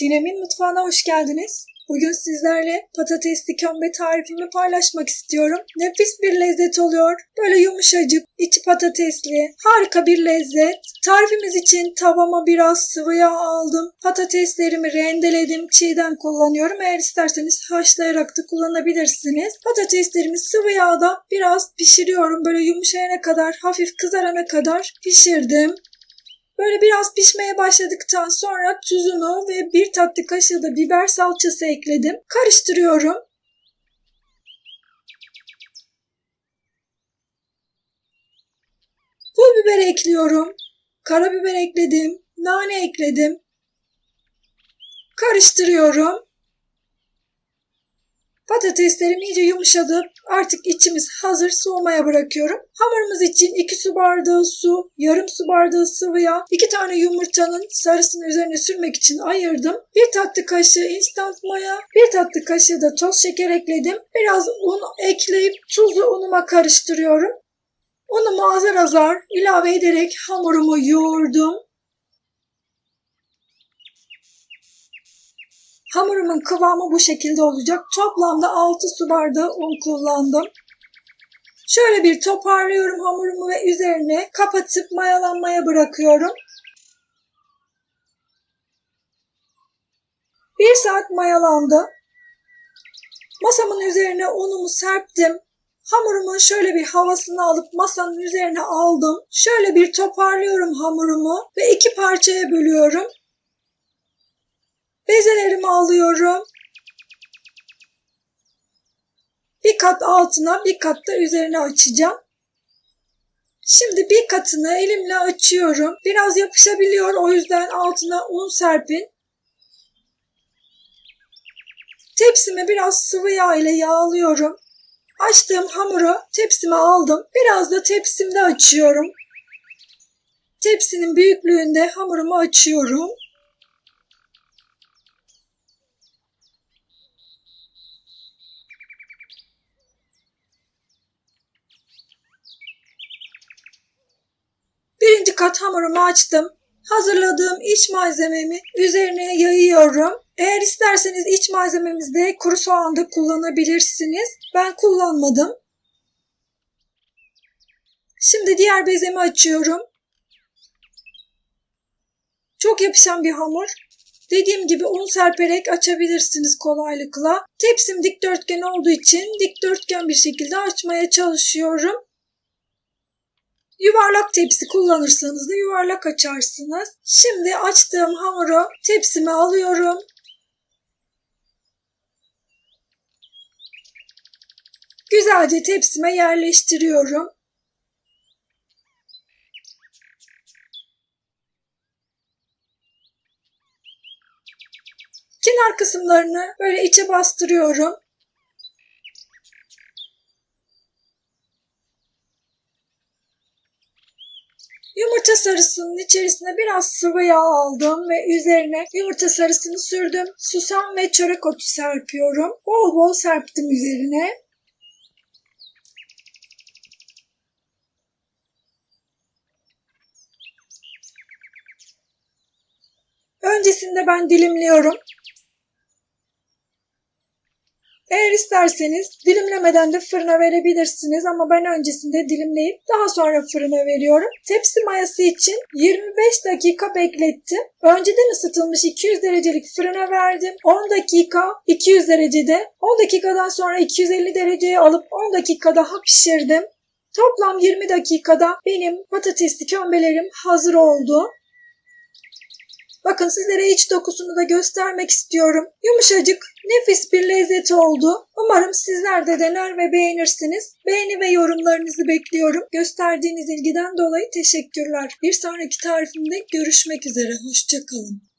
Sinem'in mutfağına hoş geldiniz. Bugün sizlerle patatesli kömbe tarifimi paylaşmak istiyorum. Nefis bir lezzet oluyor. Böyle yumuşacık, içi patatesli, harika bir lezzet. Tarifimiz için tavama biraz sıvı yağ aldım. Patateslerimi rendeledim, çiğden kullanıyorum. Eğer isterseniz haşlayarak da kullanabilirsiniz. Patateslerimi sıvı yağda biraz pişiriyorum. Böyle yumuşayana kadar, hafif kızarana kadar pişirdim. Böyle biraz pişmeye başladıktan sonra tuzunu ve bir tatlı kaşığı da biber salçası ekledim. Karıştırıyorum. Pul biber ekliyorum. Karabiber ekledim. Nane ekledim. Karıştırıyorum. Patateslerim iyice yumuşadı. Artık içimiz hazır soğumaya bırakıyorum. Hamurumuz için 2 su bardağı su, yarım su bardağı sıvı yağ, 2 tane yumurtanın sarısını üzerine sürmek için ayırdım. 1 tatlı kaşığı instant maya, 1 tatlı kaşığı da toz şeker ekledim. Biraz un ekleyip tuzlu unuma karıştırıyorum. Unumu azar azar ilave ederek hamurumu yoğurdum. Hamurumun kıvamı bu şekilde olacak. Toplamda 6 su bardağı un kullandım. Şöyle bir toparlıyorum hamurumu ve üzerine kapatıp mayalanmaya bırakıyorum. Bir saat mayalandı. Masamın üzerine unumu serptim. Hamurumun şöyle bir havasını alıp masanın üzerine aldım. Şöyle bir toparlıyorum hamurumu ve iki parçaya bölüyorum. Bezelerimi alıyorum. Bir kat altına bir kat da üzerine açacağım. Şimdi bir katını elimle açıyorum. Biraz yapışabiliyor o yüzden altına un serpin. Tepsimi biraz sıvı yağ ile yağlıyorum. Açtığım hamuru tepsime aldım. Biraz da tepsimde açıyorum. Tepsinin büyüklüğünde hamurumu açıyorum. Kat hamurumu açtım. Hazırladığım iç malzememi üzerine yayıyorum. Eğer isterseniz iç malzememizde kuru soğan da kullanabilirsiniz. Ben kullanmadım. Şimdi diğer bezemi açıyorum. Çok yapışan bir hamur. Dediğim gibi un serperek açabilirsiniz kolaylıkla. Tepsim dikdörtgen olduğu için dikdörtgen bir şekilde açmaya çalışıyorum. Yuvarlak tepsi kullanırsanız da yuvarlak açarsınız. Şimdi açtığım hamuru tepsime alıyorum. Güzelce tepsime yerleştiriyorum. Kenar kısımlarını böyle içe bastırıyorum. Yumurta sarısının içerisine biraz sıvı yağ aldım ve üzerine yumurta sarısını sürdüm. Susam ve çörek otu serpiyorum. Bol bol serptim üzerine. Öncesinde ben dilimliyorum. Eğer isterseniz dilimlemeden de fırına verebilirsiniz ama ben öncesinde dilimleyip daha sonra fırına veriyorum. Tepsi mayası için 25 dakika beklettim. Önceden ısıtılmış 200 derecelik fırına verdim. 10 dakika 200 derecede. 10 dakikadan sonra 250 dereceye alıp 10 dakika daha pişirdim. Toplam 20 dakikada benim patatesli kömbelerim hazır oldu. Bakın sizlere iç dokusunu da göstermek istiyorum. Yumuşacık, nefis bir lezzet oldu. Umarım sizler de dener ve beğenirsiniz. Beğeni ve yorumlarınızı bekliyorum. Gösterdiğiniz ilgiden dolayı teşekkürler. Bir sonraki tarifimde görüşmek üzere. Hoşçakalın.